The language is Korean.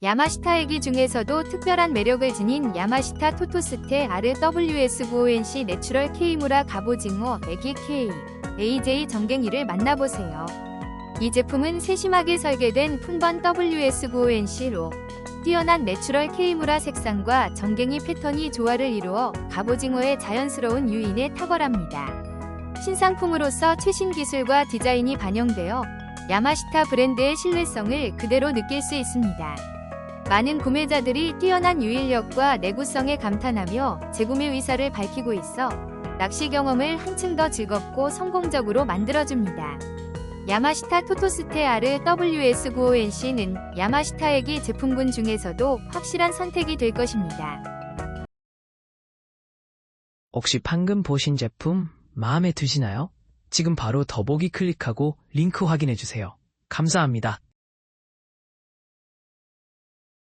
야마시타 애기 중에서도 특별한 매력을 지닌 야마시타 토토스테 R WS95NC 내추럴 K무라 갑오징어 애기 K AJ 정갱이를 만나보세요. 이 제품은 세심하게 설계된 풍번 WS95NC로 뛰어난 내추럴 K무라 색상과 정갱이 패턴이 조화를 이루어 갑오징어의 자연스러운 유인에 탁월합니다. 신상품으로서 최신 기술과 디자인이 반영되어 야마시타 브랜드의 신뢰성을 그대로 느낄 수 있습니다. 많은 구매자들이 뛰어난 유인력과 내구성에 감탄하며 재구매 의사를 밝히고 있어 낚시 경험을 한층 더 즐겁고 성공적으로 만들어줍니다. 야마시타 토토스테 R WS95NC는 야마시타 애기 제품군 중에서도 확실한 선택이 될 것입니다. 혹시 방금 보신 제품 마음에 드시나요? 지금 바로 더보기 클릭하고 링크 확인해주세요. 감사합니다.